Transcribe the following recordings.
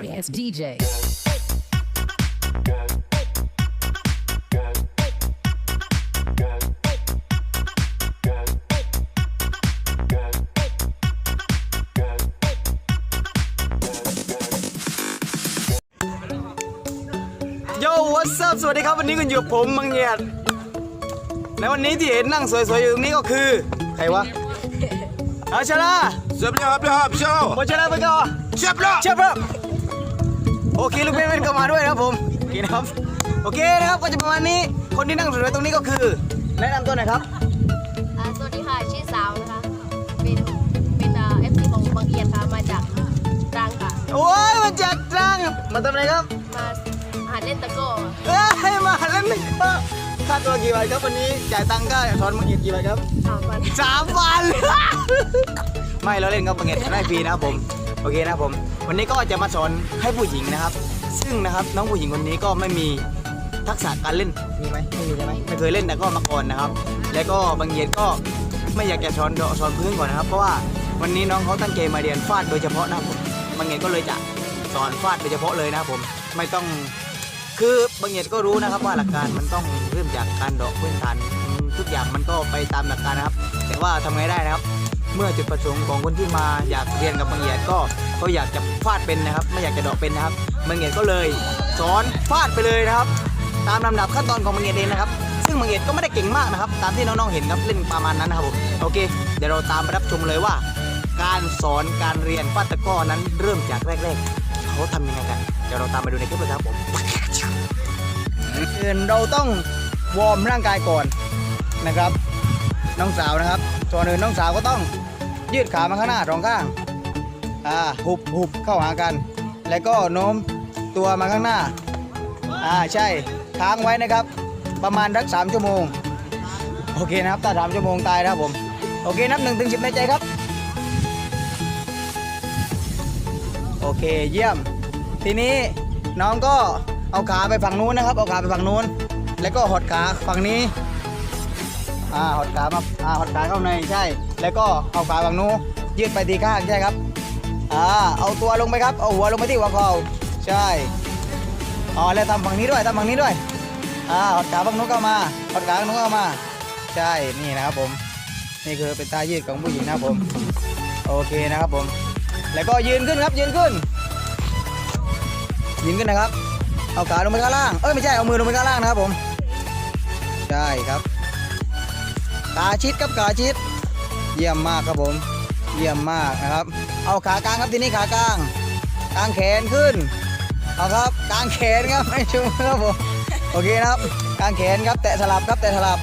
sorry ass DJ. Yo what's up สวัสดีครับ วันนี้คุณอยู่กับผมมังเงียดในวันนี้ที่เห็นนั่งสวยๆอยู่ตรงนี้ก็คือ ใครวะอาชาลา Zabla habla hab show. โมชาลาไปก่อน Zabla. เชฟครับ โอเคลูกเพื่อนๆก็มาด้วยนะครับผมโอเคนะครับโอเคนะครับก็จะประมาณนี้คนที่นั่งสวยๆตรงนี้ก็คือ แนะนำตัวหน่อยครับ อ่าสวัสดีค่ะชื่อสาวนะคะ เป็นเป็นเอฟซีของบางเอียดค่ะมาจากตรังค่ะ โอ้ยมาจากตรังมาทำอะไรครับมาหาเล่นตะโก้ค่ะเอ้ยมาเล่นเลยค่าตัวกี่บาทครับวันนี้จ่ายตังค์ก็ทอนมังเงียดกี่บาทครับ สามวัน สามวัน ไม่เราเล่นกับบังเอิญได้ฟรีนะครับผม โอเคนะครับผม วันนี้ก็จะมาสอนให้ผู้หญิงนะครับ ซึ่งนะครับน้องผู้หญิงคนนี้ก็ไม่มีทักษะการเล่นมีไหมไม่มีใช่ไหมไม่เคยเล่นแต่ก็มาก่อนนะครับ แล้วก็บางเย็นก็ไม่อยากจะสอนสอนพื้นก่อนนะครับ เพราะว่าวันนี้น้องเขาตั้งใจมาเรียนฟาดโดยเฉพาะนะครับผมบางเย็นก็เลยจะสอนฟาดโดยเฉพาะเลยนะครับผมไม่ต้องคือบางเอียดก็รู้นะครับว่าหลักการมันต้องเริ่มจากการดอกพื้นฐานทุกอย่างมันก็ไปตามหลักการนะครับ แต่ว่าทำไงได้นะครับ เมื่อจุดประสงค์ของคนที่มาอยากเรียนกับบางเอียดก็เขาอยากจะฟาดเป็นนะครับ ไม่อยากจะเดอกเป็นนะครับบางเอียดก็เลยสอนฟาดไปเลยนะครับ ตามลำดับขั้นตอนของบางเอียดเองนะครับ ซึ่งบางเอียดก็ไม่ได้เก่งมากนะครับ ตามที่น้องๆเห็นครับเล่นประมาณนั้นนะครับผมโอเค เดี๋ยวเราตามไปรับชมเลยว่า การสอนการเรียนฟาดตะก้อนั้นเริ่มจากแรก ๆเขาทำยังไงกันเดี๋ยวเราตามไปดูในคลิปเลยครับผมอื่นเราต้องวอร์มร่างกายก่อนนะครับ น้องสาวนะครับ ส่วนอื่นน้องสาวก็ต้องยืดขามาข้างหน้าสองข้างอ่าหุบหุบเข้าหากัน แล้วก็โน้มตัวมาข้างหน้าอ่าใช่ค้างไว้นะครับ ประมาณรักสามชั่วโมง โอเคนะครับถ้าสามชั่วโมงตายนะครับผม โอเคนับหนึ่งถึงสิบในใจครับ โอเคเยี่ยม ทีนี้น้องก็เอาขาไปฝั่งนู้นนะครับ เอาขาไปฝั่งนู้น แล้วก็หดขาฝั่งนี้ อ่าหดขามาอ่าหดขาเข้าในใช่ แล้วก็เอาขาฝั่งนู้ยืดไปทีข้างใช่ครับอ่าเอาตัวลงไปครับเอาหัวลงไปที่หัวเข่าใช่อ๋อแล้วทำฝั่งนี้ด้วยทำฝั่งนี้ด้วยอ่าหดขาฝั่งนู้นเข้ามาหดขาฝั่งนู้นเข้ามา ใช่นี่นะครับผมนี่คือเป็นท่ายืดของผู้หญิงนะครับผมโอเคนะครับผม แล้วก็ยืนขึ้นครับยืนขึ้น ยืนขึ้นนะครับ เอาขาลงไปข้างล่าง เอ้ยไม่ใช่เอามือลงไปข้างล่างนะครับผม ใช่ครับ ขาชิดครับขาชิด เยี่ยมมากครับผม เยี่ยมมากนะครับ เอาขากลางครับทีนี้ขากลางกางแขนขึ้นเอาครับกางแขนครับไม่ชูมือครับผมโอเคครับกางแขนครับแตะสลับครับแตะสลับ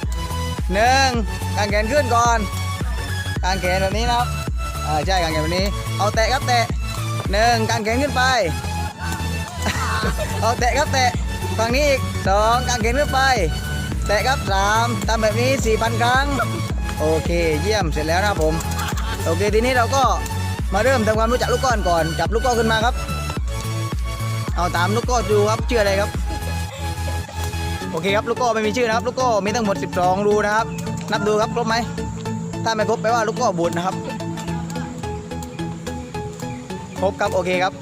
หนึ่งกางแขนขึ้นก่อนกางแขนแบบนี้นะครับอ่าใช่กางแขนแบบนี้ เอาแตะครับแตะหนึ่งกางแขนขึ้นไป เอาแตะครับแตะฝั่งนี้อีกสองกางเขนขึ้นไป แตะครับสามทำแบบนี้สี่พันครั้ง โอเค เยี่ยมเสร็จแล้วนะครับผม โอเคทีนี้เราก็มาเริ่มทำความรู้จักลูกก้อนก่อน จับลูกก้อนขึ้นมาครับ เอาตามลูกก้อนดูครับชื่ออะไรครับ โอเคครับลูกก้อนไม่มีชื่อนะครับ ลูกก้อนมีทั้งหมด 12 รูนะครับ นับดูครับครบไหมถ้าไม่ครบแปลว่าลูกก้อนบูดนะครับ ครบครับโอเคครับ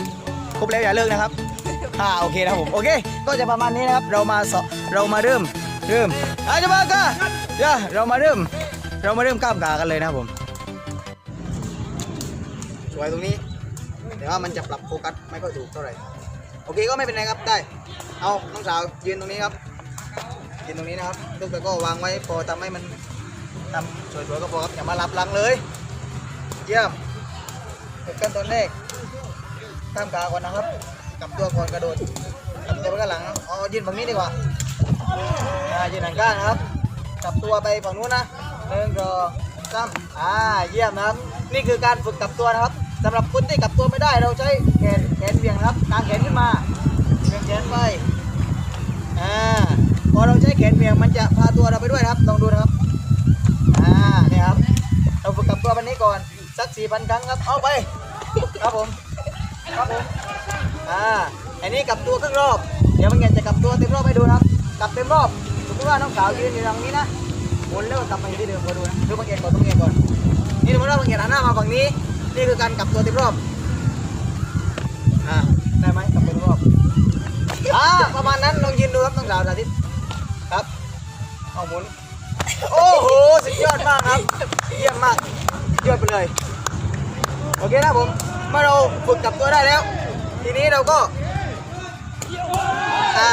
ครบแล้วอย่าเลิกนะครับอ่าโอเคนะครับผมโอเค ก็จะประมาณนี้นะครับ เรามาสเรามาเริ่ม เริ่มอาจะมากะเดี๋ยวเรามาเริ่ม เรามาเริ่มก้ามกากันเลยนะครับผมสวยตรงนี้ แต่ว่ามันจะปรับโฟกัสไม่ค่อยถูกเท่าไหร่ โอเคก็ไม่เป็นไรครับได้ เอาน้องสาวยืนตรงนี้ครับ ยืนตรงนี้นะครับลูกตะกร้อวางไว้พอทำให้มันทำสวยๆก็พอครับอย่ามารับหลังเลย เยี่ยมขั้นตอนแรกข้ามขาก่อนนะครับกลับตัวก่อนกระโดดกลับตัวไปข้างหลังอ๋อยืนฝั่งนี้ดีกว่า อ่ายืนหันข้านครับกลับตัวไปฝั่งนู้นนะหนึ่งสองสามอ่าเยี่ยมนะครับนี่คือการฝึกกลับตัวนะครับสำหรับคนที่กลับตัวไม่ได้เราใช้แขนแขนเบี่ยงครับกางแขนขึ้นมาเบี่ยงแขนไปอ่าพอเราใช้แขนเบี่ยงมันจะพาตัวเราไปด้วยครับลองดูนะครับอ่าเนี่ยครับเราฝึกกลับตัววันนี้ก่อนสักสี่พันครั้งครับเอาไปครับผมครับผมอ่าอันนี้กลับตัวครึ่งรอบ เดี๋ยวมันเงินจะกลับตัวเต็มรอบให้ดูนะครับ กลับเต็มรอบสมมติว่าน้องสาวยืนอยู่ตรงนี้นะหมุนแล้วกลับมาอยู่ที่เดิมมาดูนะดูบางเงินก่อนบางเงินก่อนนี่สมมติว่าบางเงินหันหน้ามาฝั่งนี้ นี่คือการกลับตัวเต็มรอบอ่าได้ไหมกลับไปรอบอ่าประมาณนั้นลองยืนดูครับต้องสาวสาธิตครับเอาหมุนโอ้โหสุดยอดมากครับเยี่ยมมากยอดไปเลยโอเคนะผมเมื่อเราฝึกกลับตัวได้แล้ว ทีนี้เราก็อ่า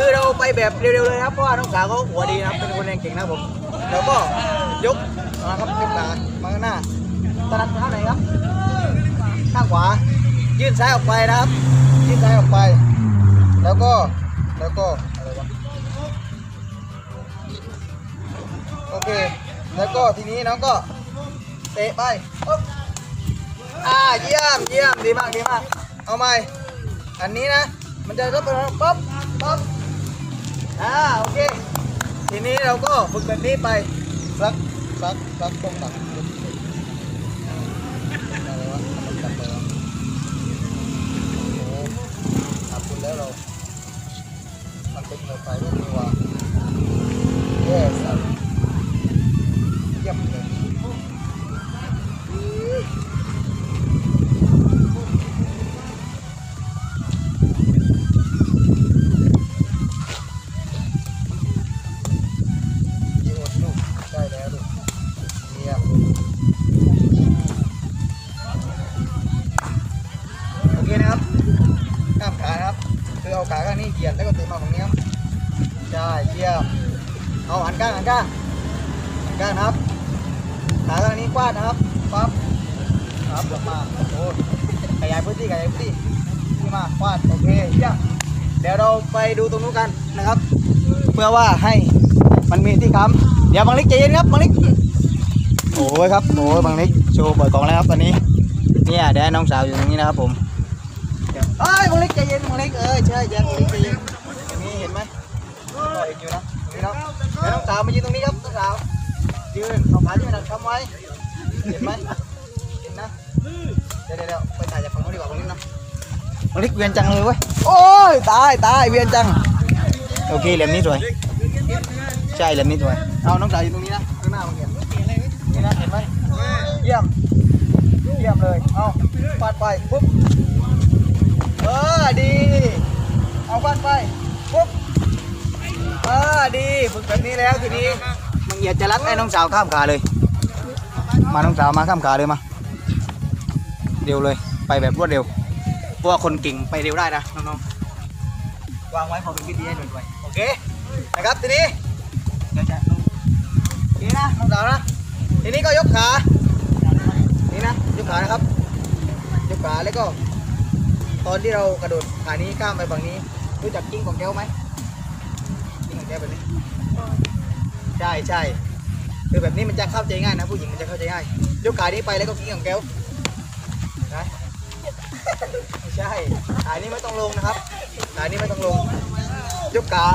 คือเราไปแบบเร็วๆเลยครับเพราะว่าน้องสาวเขาหัวดีนะครับเป็นคนแรงเก่งนะครับผมเราก็ยกนะครับยกขามาข้างหน้าถนัดข้างไหนครับข้างขวา ยื่นซ้ายออกไปนะครับ ยื่นซ้ายออกไป แล้วก็แล้วก็อะไรวะโอเค แล้วก็ทีนี้น้องก็เตะไปอ่าเยี่ยมเยี่ยมดีมากดีมาก เอาใหม่ อันนี้นะ มันจะก็เป็นปุ๊บปุ๊บ อ่าโอเค ทีนี้เราก็ฝึกแบบนี้ไปสักสักสักตรงหลังอะไรวะมันกลับไปแล้วโอ้โหขอบคุณแล้วเรา มันเป็นหัวไฟด้วยนี่หว่าเแล้วก็ตื่นมาตรงนี้ครับใช่เยี่ยมเอาหันข้างหันข้างหันข้างนะครับขาข้างนี้กว้านนะครับปั๊บครับลงมาโอ้โหขยายพื้นที่ขยายพื้นที่ที่มากว้านโอเคเยี่ยมเดี๋ยวเราไปดูตรงนู้นกันนะครับ เพื่อว่าให้มันมีที่ค้ำเดี๋ยวบางล็กใจเย็นครับบางล็กโอ้ยครับโอ้ยบางล็กโชว์เปิดกล่องแล้วครับตอนนี้เนี่ยเดี๋ยวให้น้องสาวอยู่ตรงนี้นะครับผม เอ้ยบางเล็กใจเย็นบางเล็กเอ้ยใช่ยังบางเล็กใจเย็นอย่างนี้เห็นไหมก็เอกอยู่นะนี้เนะเดี๋ยวน้องสาวมายืนตรงนี้ครับน้องสาวยืนเอาขาที่มันทำไว้เห็นไหมเห็นนะเดี๋ยวเดี๋ยวไปถ่ายจากฝั่งนู้นดีกว่าฝั่งนี้นะมันลิกเวียนจังเลยเว้ยโอ้ยตายตายเวียนจังโอเคเหลี่ยมนี้สวยใช่เหลี่ยมนี้สวยเอาน้องสาวอยู่ตรงนี้นะข้างหน้าเมื่อกี้นี่นะเห็นไหมเยี่ยมเยี่ยมเลยเอาฟาดไปปุ๊บ ออดี เอาฟาดไปปุ๊บเออดีฝึกแบบนี้แล้วทีนี้มึงอย่าจะรักไอ้น้องสาวข้ามขาเลย มาน้องสาวมาข้ามขาเลยมาเร็วเลยไปแบบรวดเร็วเพราะว่าคนเก่งไปเร็วได้นะน้องๆวางไว้พอเป็นวิธีให้หน่อยๆโอเคนะครับทีนี้เดี๋ยวจะลงโอเคนะน้องสาวนะทีนี้ก็ยกขานี่นะยกขานะครับยกขาแล้วก็ ตอนที่เรากระโดดขานี้ข้ามไปฝั่งนี้ รู้จักกิ้งของแก้วไหมนี่ของแก้วแบบนี้ใช่ใช่คือแบบนี้มันจะเข้าใจง่ายนะ ผู้หญิงมันจะเข้าใจง่ายยกขานี้ไปแล้วก็กิ้งของแก้วนะไม่ใช่ขานี้ไม่ต้องลงนะครับขานี้ไม่ต้องลงยกขา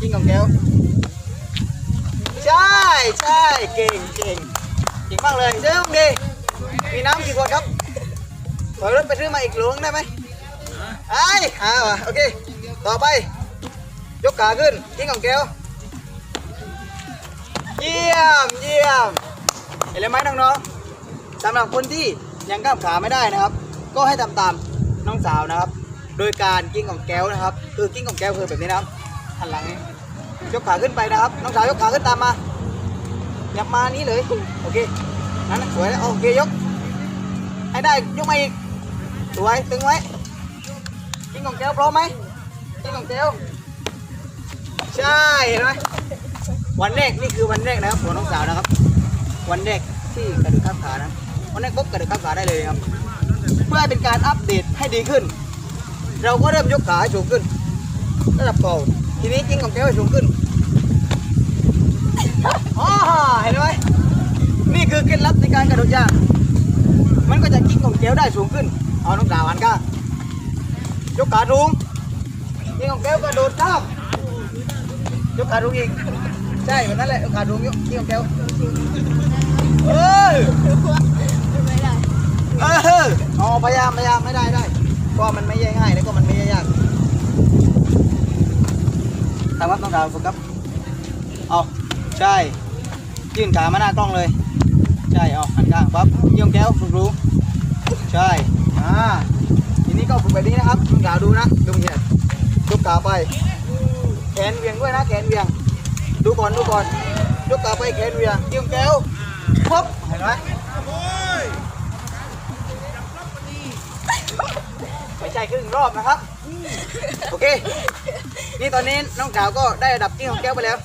กิ้งของแก้วใช่ใช่เก่งเก่งเก่งมากเลยเจ้าดีมีน้ำกี่ขวดครับ ขอรถไปซื้อมาอีกหลวงได้ไหมไอ้อ่าโอเค ต่อไป ยกขาขึ้นกิ้งของแก้ว เยี่ยม เยี่ยม เห็นเลยไหมน้องๆสำหรับคนที่ยังก้ามขาไม่ได้นะครับ ก็ให้ทำตามน้องสาวนะครับ โดยการกิ้งของแก้วนะครับ คือกิ้งของแก้วคือแบบนี้นะครับหันหลังนี้ยกขาขึ้นไปนะครับ น้องสาวยกขาขึ้นตามมาหยับมานี้เลย โอเค นั่นนะสวยแล้วโอเคยก ให้ได้ยกมาอีก สวยตึงไว้กิ้งของแก้วพร้อมไหมกิ้งของแก้วใช่เห็นไหมวันแรกนี่คือวันแรกนะครับของน้องสาวนะครับ วันแรกที่กระดูกข้ามขานะวันแรกปุ๊บกระดูกข้ามขาได้เลยครับ เพื่อเป็นการอัปเดตให้ดีขึ้น เราก็เริ่มยกขาสูงขึ้นระดับเก่าทีนี้กิ้งของแก้วให้สูงขึ้นอ๋อเห็นไหมนี่คือเคล็ดลับในการกระโดดยางมันก็จะกิ้งของแก้วได้สูงขึ้น เอาน้องสาวหันก้างยกขาสูงกิ้งของแก้วกระโดดข้ามยกขาดุงอีกใช่แบบนั้นแหละยกขาดุงยกที่ของแก้วเอ้ยไม่ได้เออเอาพยายามพยายามไม่ได้ได้เพราะมันไม่ยง่ายแล้วก็มันไม่ยากทำครับต้องดาวฝึกครับเอาใช่ยื่นขามาหน้ากล้องเลย ใช่เอาหันข้างปั๊บยื่นแก้วฝึกรู้ ใช่อ่าทีนี้ก็ฝึกแบบนี้นะครับน้องสาวดูนะดูเงียยกขาไป แขนเวียงด้วยนะแขนเวียง ดูก่อนดูก่อนยกขาไปแขนเวียงเกี่ยวแก้วปุ๊บเห็นไหมไม่ใช่ครึ่งรอบนะครับ โอเค นี่ตอนนี้น้องสาวก็ได้ระดับกิ้งของแก้วไปแล้ว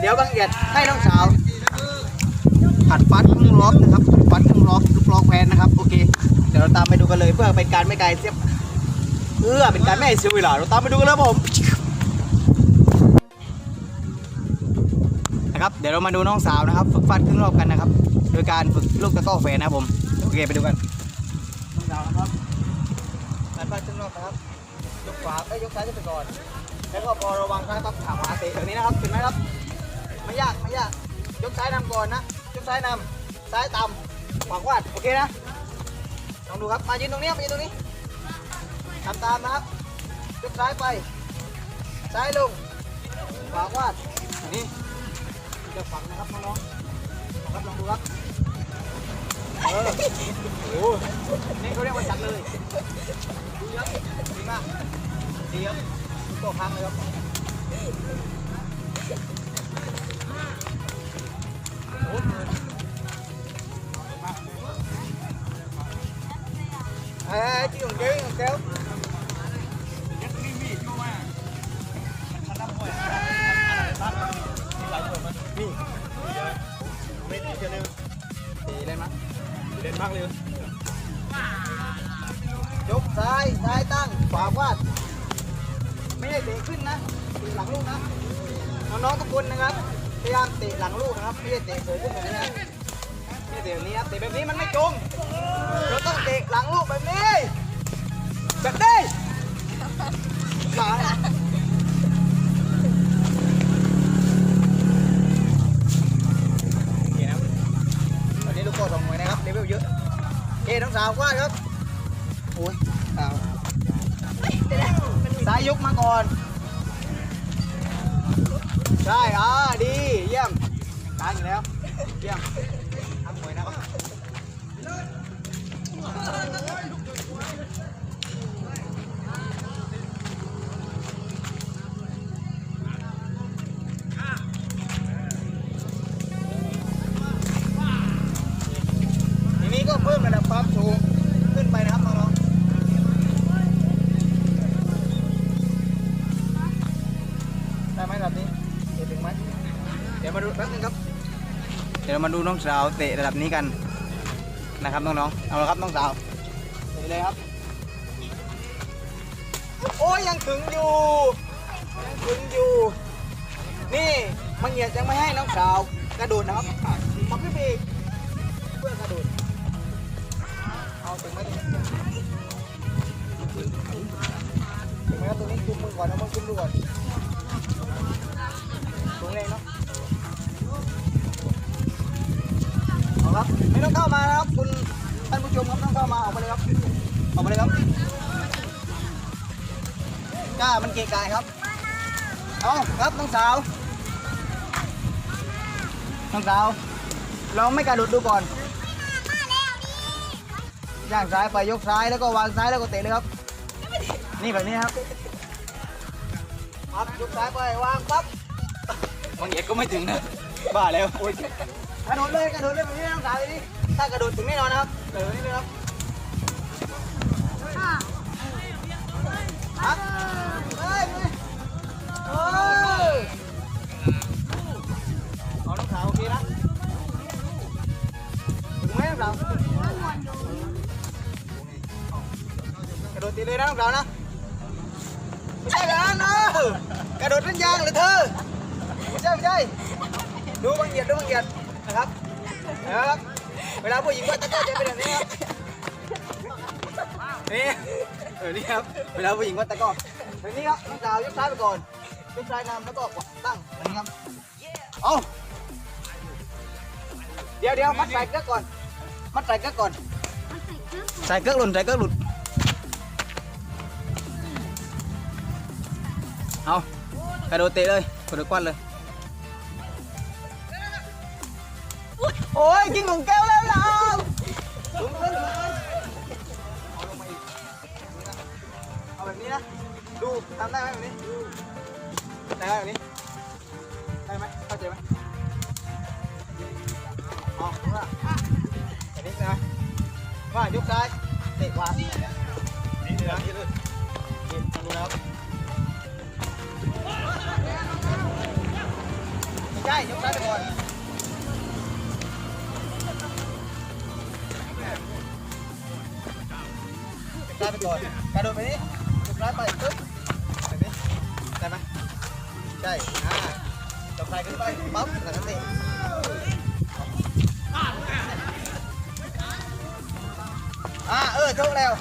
เดี๋ยวบางเอียดให้น้องสาวผัดฟัดครึ่งรอบนะครับ ผัดฟัดครึ่งรอบลูกลอกแพนนะครับโอเค เดี๋ยวเราตามไปดูกันเลยเพื่อเป็นการไม่ไกลเสียเพื่อเป็นการไม่ให้เสียเวลาเราตามไปดูกันเลยครับผมนะครับเดี๋ยวเรามาดูน้องสาวนะครับ ฝึกฟัดครึ่งรอบกันนะครับ โดยการฝึกลูกตะก้อแฟนนะครับผมโอเคไปดูกันน้องสาวนะครับการฟัดครึ่งรอบนะครับยกขวาเอ้ยยกซ้ายขึ้นไปก่อนแล้วก็พอระวังซ้ายปั๊บขาขวาเตะแบบนี้นะครับเห็นไหมครับไม่ยากไม่ยากยกซ้ายนำก่อนนะยกซ้ายนำซ้ายต่ำ ขวาวาดโอเคนะลองดูครับมายืนตรงนี้มายืนตรงนี้ทำตามนะครับยกซ้ายไป ซ้ายลงขวาวาดนนี้จะฝังนะครับน้องๆครับลองดูครับเออโอ้โหนี่เขาเรียกว่าจัดเลยดูครับดีมากดีครับตัวพังเลยครับ ยยกซ้ายซ้ายตั้งขวาวาดไม่ได้เตะขึ้นนะเตะหลังลูกนะน้องๆทุกคนนะครับพยายามเตะหลังลูกนะครับไม่ได้เตะเผยขึ้นแบบนี้นะไม่ได้เตะแบบนี้ครับเตะแบบนี้มันไม่จง เราต้องเตะหลังลูกแบบนี้ แบบนี้ขาโอเคนะครับวันนี้ลูกโก้สองหน่วยนะครับเลเวลเยอะโอเคน้งสาวว่าดครับโอ้ยสาวซ้ายยกมาก่อน ใช่อ่าดี เยี่ยมตายอยู่แล้ว เยี่ยมทำหน่วยนะครับ เพิ่มระดับความสูงขึ้นไปนะครับน้องๆได้ไหมระดับนี้เตะถึงไหมเดี๋ยวมาดูแป๊บนึงครับ เดี๋ยวมาดูน้องสาวเตะระดับนี้กัน นะครับน้องๆ เอาละครับน้องสาวเตะเลยครับ โอ้ยยังถึงอยู่ยังถึงอยู่ นี่มังเงียดยังไม่ให้น้องสาวกระโดดนะครับมาขึ้นไปอีเพื่อกระโดดเอาถึงไหมถึงไหมถึงไหมครับตรงนี้คุมมือก่อนเอามือคุมดูก่อนตรงเลยเนาะ ครับ ไม่ต้องเข้ามานะครับคุณท่านผู้ชมครับไม่ต้องเข้ามาออกมาเลยครับออกมาเลยครับกล้ามันเกะกะครับเอาครับน้องสาวน้องสาวลองไม่กระโดดดูก่อนย่างซ้ายไปยกซ้ายแล้วก็วางซ้ายแล้วก็เตะเลยครับ นี่แบบนี้ครับครับยกซ้ายไปวางปั๊บมันเหยียดก็ไม่ถึงนะบ้าแล้วโอ้ย กระโดดเลยกระโดดเลยแบบนี้น้องสาวเลยดิถ้ากระโดดถึงแน่นอนนะครับกระโดดนี่เลยครับครับเฮ้ยเฮ้ยเอาน้องสาวโอเคนะถึงไหมน้องสาวกระโดดตีเลยนะน้องสาวนะไม่ใช่แบบนั้นนะกระโดดเป็นยางเลยเธอไม่ใช่ไม่ใช่ดูบางเหยียดดูบางเหยียด นะครับ เวลาผู้หญิงก็จะจะเป็นแบบนี้ครับนี่เออนี่ครับ เวลาผู้หญิงก็ตะก้อแบบนี้ครับน้องสาวยกซ้ายไปก่อนยกซ้ายนำแล้วก็ตั้งแบบนี้ครับ เอาเดี๋ยวเดี๋ยวมัดใส่เกลือก่อน มัดใส่เกลือก่อน ใส่เกลือหลุดใส่เกลือหลุด เอากระโดดเตะเลยกระโดดกวนเลย โอ้ยกินของแก้วแล้วเราถุงเงินถุงเงินเอาลงมาอีกทำได้ไหมแบบนี้ได้ไหมแบบนี้ ได้ไหมเข้าใจไหมเอาว่าแบบนี้ได้ไหมว่ายกซ้าย เตะขวานี่เลยนี่เลยนี่เลยนี่ทำดูนะครับไม่ใช่ยกซ้ายไปก่อน ได้ไปก่อนกระโดดไปนี่จุดร้ายไปปึ๊บแบบนี้ได้ไหมใช่อ่าจบใส่ขึ้นไปปั๊บแล้วก็เตะอ่าเออถูกแล้ว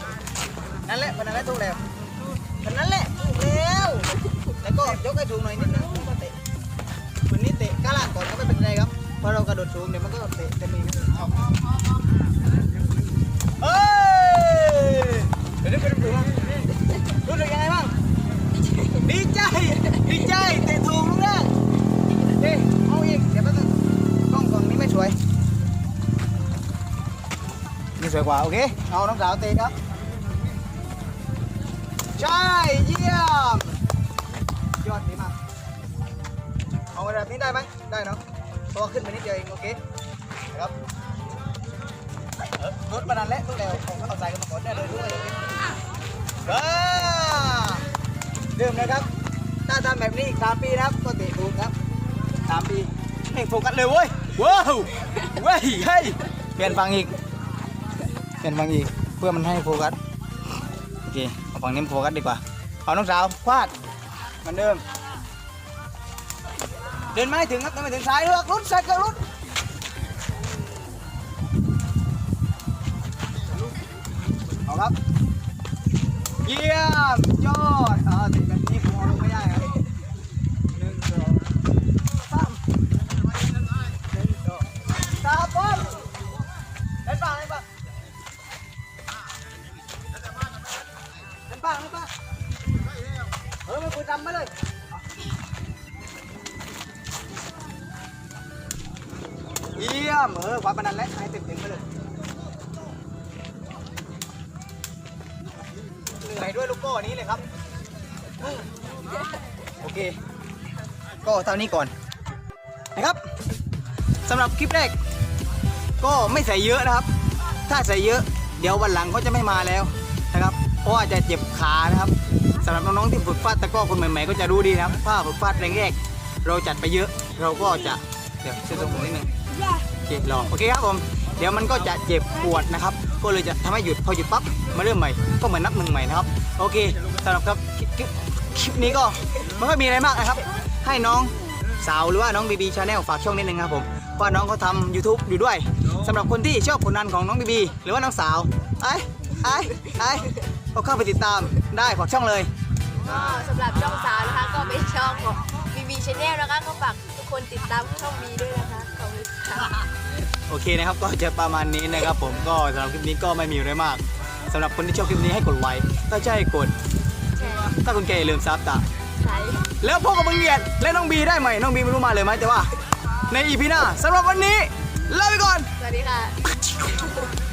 นั่นแหละพนันแหละถูกแล้วพนันแหละถูกแล้วแล้วก็ยกให้ถูกหน่อยนิดนึงก็เตะวันนี้เตะก้าล่างก่อนก็ไม่เป็นไรครับเพราะเรากระโดดสูงเดี๋ยวมันก็เตะเต็มมือ วยกว่า โอเค เอาน้องสาวเตะครับ ใช่เยี่ยม ยอดดีมาก เอาแบบนี้ได้ไหมได้เนาะตัวขึ้นไปนิดเดียวเอง โอเคนะครับรถมานานแล้วทุกแล้วผมก็เอาใส่กันมาก่อนได้เลยด้วยเออเริ่มนะครับ ถ้าทำแบบนี้อีกสามปีนะครับ ก็เตะถูกครับสามปีให้โฟกัสเลยเว้ย ว้าว เว้ย เฮ้ย เปลี่ยนฟังอีก เปลี่ยนฟังอีกเพื่อมันให้โฟกัสโอเคเอาฝั่งนี้โฟกัสดีกว่าเอาน้องสาวฟาดเหมือนเดิมเดินไม่ถึงครับเดินไม่ถึงซ้ายเลือกรุดใส่กระรุดเอาครับเยี่ยมยอดอ่าติดแบบนี้ โอเค ก็เท่านี้ก่อนนะครับสำหรับคลิปแรก ก็ไม่ใส่เยอะนะครับ ถ้าใส่เยอะเดี๋ยววันหลังเขาจะไม่มาแล้วนะครับ เพราะว่าจะเจ็บขานะครับสำหรับน้องๆที่ฝึกฟาดตะก้อคนใหม่ๆก็จะรู้ดีนะครับ ถ้าฝึกฟาดแรงแรกเราจัดไปเยอะ เราก็จะเดี๋ยวเส้นตรงผมนิดนึงโอเครองโอเคครับผม เดี๋ยวมันก็จะเจ็บปวดนะครับ ก็เลยจะทำให้หยุดพอหยุดปั๊บมาเริ่มใหม่ก็เหมือนนับหนึ่งใหม่นะครับ โอเคสำหรับครับคลิป คลิปคลิปนี้ก็ไม่ค่อยมีอะไรมากนะครับ ให้น้องสาวหรือว่าน้องบีบีชาแนลฝากช่องนิดนึงครับผมเพราะน้องเขาทำ YouTube อยู่ด้วยสำหรับคนที่ชอบผลงานของน้องบีบีหรือว่าน้องสาวไอ้ไอ้ไอ้ก็เข้าไปติดตามได้ฝากช่องเลยก็สำหรับช่องสาวนะคะก็เป็นช่องของ BB Channel นะคะก็ฝากทุกคนติดตามช่องบีด้วยนะคะขอบคุณค่ะโอเคนะครับก็จะประมาณนี้นะครับผมก็สำหรับคลิปนี้ก็ไม่มีอะไรมากสำหรับคนที่ชอบคลิปนี้ให้กดไลค์ถ้าใช่กดแชร์ ถ้าคุณแกอย่าลืมซับตาใช้แล้วพบกับมึงเกียรติและน้องบีได้ไหมน้องบีไม่รู้มาเลยไหมแต่ว่า ในอีพีหน้าสำหรับวันนี้ลาไปก่อน สวัสดีค่ะ